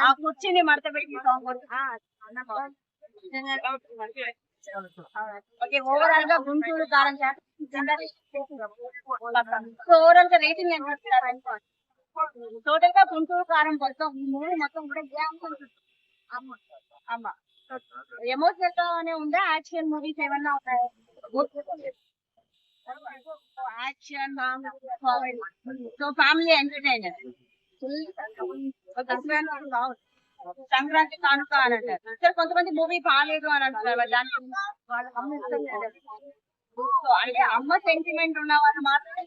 ఆ కుర్చీని మడత పెట్టి సాంగ్ ఓకే ఓవరాల్గా గుంటూరు కారం చేత ఓవరాల్గా రేటింగ్ ఎంత ఇస్తారు టోటల్గా గుంటూరు కారం మొత్తం ఈ మూవీ మొత్తం కూడా ఏ అంశం అమ్మ అమ్మ ఎమోషనల్ గానే ఉందా యాక్షన్ మూవీస్ ఏమన్నా ఉన్నాయా action so family entertainer Sankranti కానుక అని అంటారు సార్ కొంతమంది మూవీ బాగాలేదు అని అంటున్నారు దానికి వాళ్ళ అమ్మ అంటే అమ్మ సెంటిమెంట్ ఉన్న వాళ్ళు మాత్రమే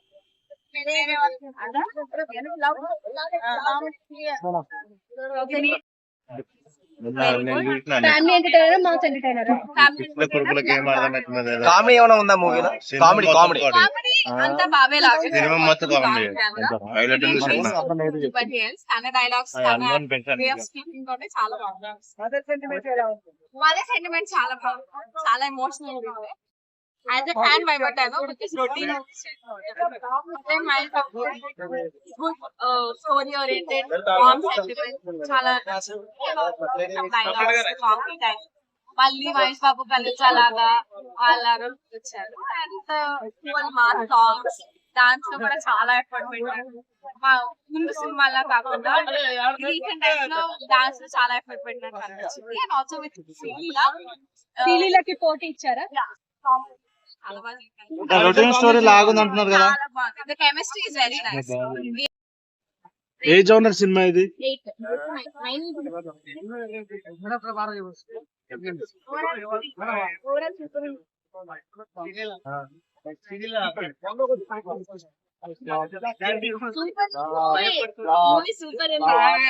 కామెడీ ఏమైనా ఉందా మూవీలో? అంతా బాబే చాలా బాగుంది. వాళ్ళ సెంటిమెంట్ చాలా బాగుంది. చాలా ఎమోషనల్ ఉంది యాజ్ అ ఫ్యాన్ భయపడ్డాను because routine story oriented mom sentiment చాలా డైలాగ్స్ కామెడీ టైం మళ్ళీ మహేష్ బాబు కలిసలాగా అలాగా వచ్చారు అండ్ మా సాంగ్స్ డాన్స్లో కూడా చాలా ఎఫర్ట్ పెట్టారు మా ముందు సినిమాలా కాకుండా రీసెంట్ టైమ్స్లో డాన్స్లో చాలా ఎఫర్ట్ పెట్టినట్టు అనిపించింది అండ్ ఆల్సో విత్ శ్రీలీల శ్రీలీలకి పోటీ ఇచ్చారా చాలా బాగా చేశారు. రొటీన్ స్టోరీ లాగుంది అంటున్నారు కదా. కెమిస్ట్రీ ఇస్ వెరీ నైస్ ఏ జోనర్ సినిమా ఇది? సూపర్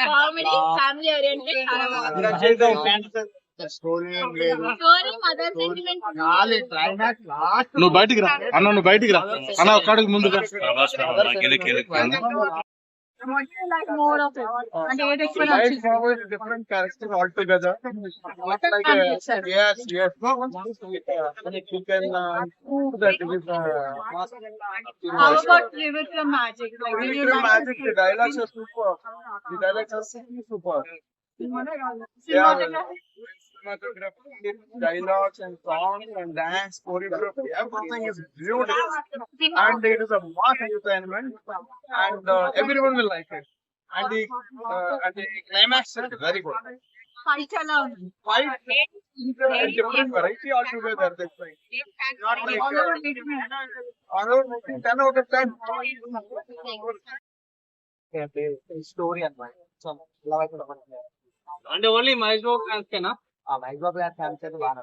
కామెడీ ఫ్యామిలీ ఓరియంటెడ్ నువ్వు బయటికి రా అన్న నువ్వు బయటికి రా అన్న ఒక్కడికి ముందుగా different characters altogether. Like uh, yes, yes. You can uh, prove that it is uh, How about Trivikrama magic? Like, like magic. The dialogues are super. The dialogues are simply super. Yeah, cinematography, dialogues and songs and dance, choreography, everything is beautiful. And it is a mass entertainment, and uh, everyone will like it. And the uh, and the climax is very good. Fight ఎలా ఉంది? And different variety altogether. That's right. Not like uh, around making ten out of ten. Story అన్నమాట so only Mahesh Babu fans కేనా బాబు గారి అయితే బాగా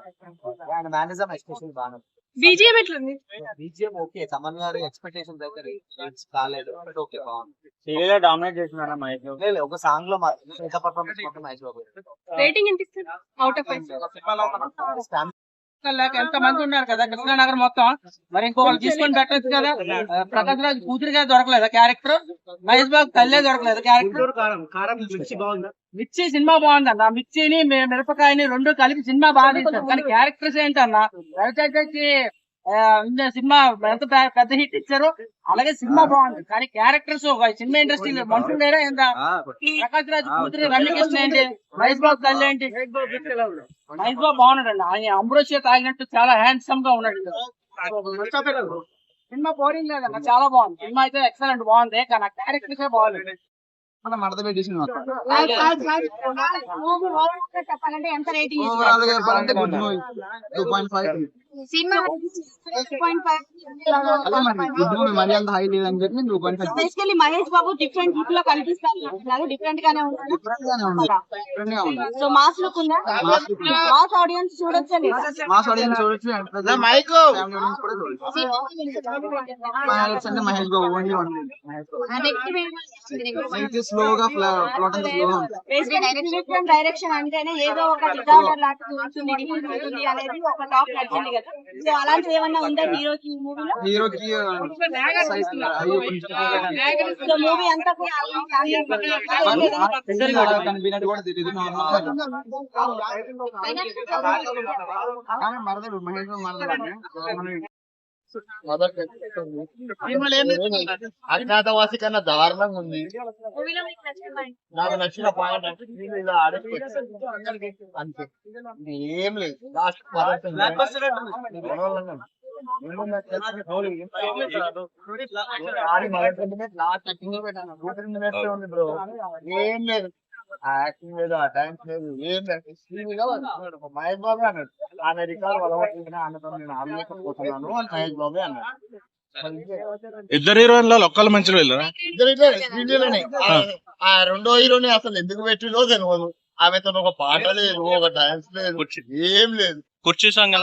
ఆయన మేనేజం special బాగా బీజిఎం ఎట్లుంది? బీజిఎం ఓకే తమన్ గారి ఎక్స్పెక్టేషన్స్ అయితే reach కాలేదు బట్ ఓకే బాగుంది. సీరియల్ డామినేట్ చేసిన మహేష్ లేదు, ఒక సాంగ్లో మిగతా పర్ఫార్మెన్స్ మొత్తం మహేష్ బాబు. రేటింగ్ ఎంత ఇస్తారు? అవుట్ ఆఫ్ Stamp ఎంత మంది ఉన్నారు కదా? కృష్ణానగర్ మొత్తం. మరి ఇంకో తీసుకొని పెట్టచ్చు కదా? ఆ, ప్రకాష్ రాజ్ కూతురిగా దొరకలేదు? క్యారెక్టర్? మహేష్ బాబు తల్లే దొరకలేదు క్యారెక్టర్? మిర్చి సినిమా బాగుందన్న. మిర్చిని మి- మిరపకాయని రెండు కలిపి సినిమా బాగా తీస్తారు కానీ క్యారెక్టర్స్ ఏంటన్నా? రవిచంద్రకి సినిమా ఎంత పెద్ద హిట్ ఇచ్చారు అలాగే సినిమా బాగుంది కానీ క్యారెక్టర్స్ సినిమా ఇండస్ట్రీలో మనుషులు లేరా ఏందా ప్రకాష్ రాజ్ కూతురు రమ్యకృష్ణ ఏంటి మహేష్ బాబు తల్లి ఏంటి మహేష్ బాబు బాగున్నాడు అండి ఆయన అమృషియా తాగినట్టు చాలా హ్యాండ్సమ్గా ఉన్నాడు సినిమా బోరింగ్ లేదన్న చాలా బాగుంది సినిమా అయితే ఎక్సలెంట్ బాగుంది కానీ క్యారెక్టర్స్ బాగుంది మనం మడత చెప్పాలంటే ఎంత rating basically Mahesh Babu different లుక్లో కనిపిస్తారు అంటున్నారు డిఫరెంట్ గానే ఉంది. సో మాస్ లుక్ ఉందా. మాస్ ఆడియన్స్ చూడొచ్చా లేదా? మాస్ ఆడియన్స్ చూడొచ్చు మైక్ అంటే మహేష్ బాబు ఓన్లీ వన్ స్లోగా ప్లాట్ డైరెక్షన్ అంటేనే ఏదో ఒక డిజార్డర్ ఉంటుంది ఉంటుంది అనేది ఒక టాప్ నచ్చింది కదా. అలాంటిది ఏమన్నా ఉందా హీరోకి ఈ మూవీలో హీరోకి సైజ్ అయ్యో కొంచెం సో మూవీ అంతా కూడా కనిపినట్టు కూడా తెలియదు నార్మల్ మరదలు మహేష్ బాబు మరదలు అజ్ఞాతవాసి కన్నా దారుణంగా ఉంది. నాకు నచ్చిన పాయింట్ అంటే నేను ఇలా అంతే. ఏం లేదు. లాస్ట్ బ్రో ఏం లేదు. యాక్టింగ్ లేదు ఆ డాన్స్. మహేష్ బాబు అన్నాడు ఆమె రికార్డు ఆమెతో నేను ఆడలేకపోతున్నాను అని మహేష్ బాబు అన్నాడు. ఇద్దరు హీరోయిన్ల ఒక్కళ్ళు మంచిగా వెళ్ళరా? ఇద్దరు ఆ- ఆ రెండో హీరోని అసలు ఎందుకు పెట్టిలో తెలియదు ఆమెతో ఒక పాట లేదు ఒక డాన్స్ లేదు ఏం లేదు. కుర్చీ సాంగ్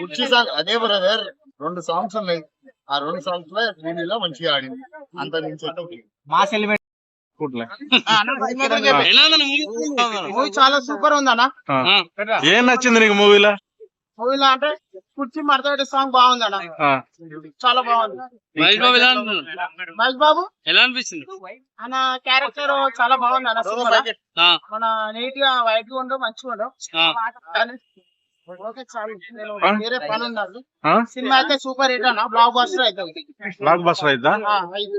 కుర్చీ సాంగ్ అదే బ్రదర్ రెండు సాంగ్స్ ఉన్నాయి. ఆ రెండు సాంగ్స్లో మంచిగా ఆడింది. అంత నుంచి మా సెలిబ్రేట్ మూవీ చాలా సూపర్ ఉంది అన్న. ఏం నచ్చింది నీకు మూవీలో? మూవీలో అంటే కుర్చీ మడత సాంగ్ బాగుంది అన్న. చాలా బాగుంది. మహేష్ బాబు ఎలా అనిపించింది? మహేష్ బాబు? ఎలా అనిపిస్తుంది? ఆయన క్యారెక్టర్ చాలా బాగుంది అన్న. ఆ, మన నీట్గా వైట్గా ఉండవు మంచిగా ఉండవు? సినిమా అయితే సూపర్ హిట్ అన్న. బ్లాక్ బస్టర్ అయితే? బ్లాక్ బస్టర్ అయితే.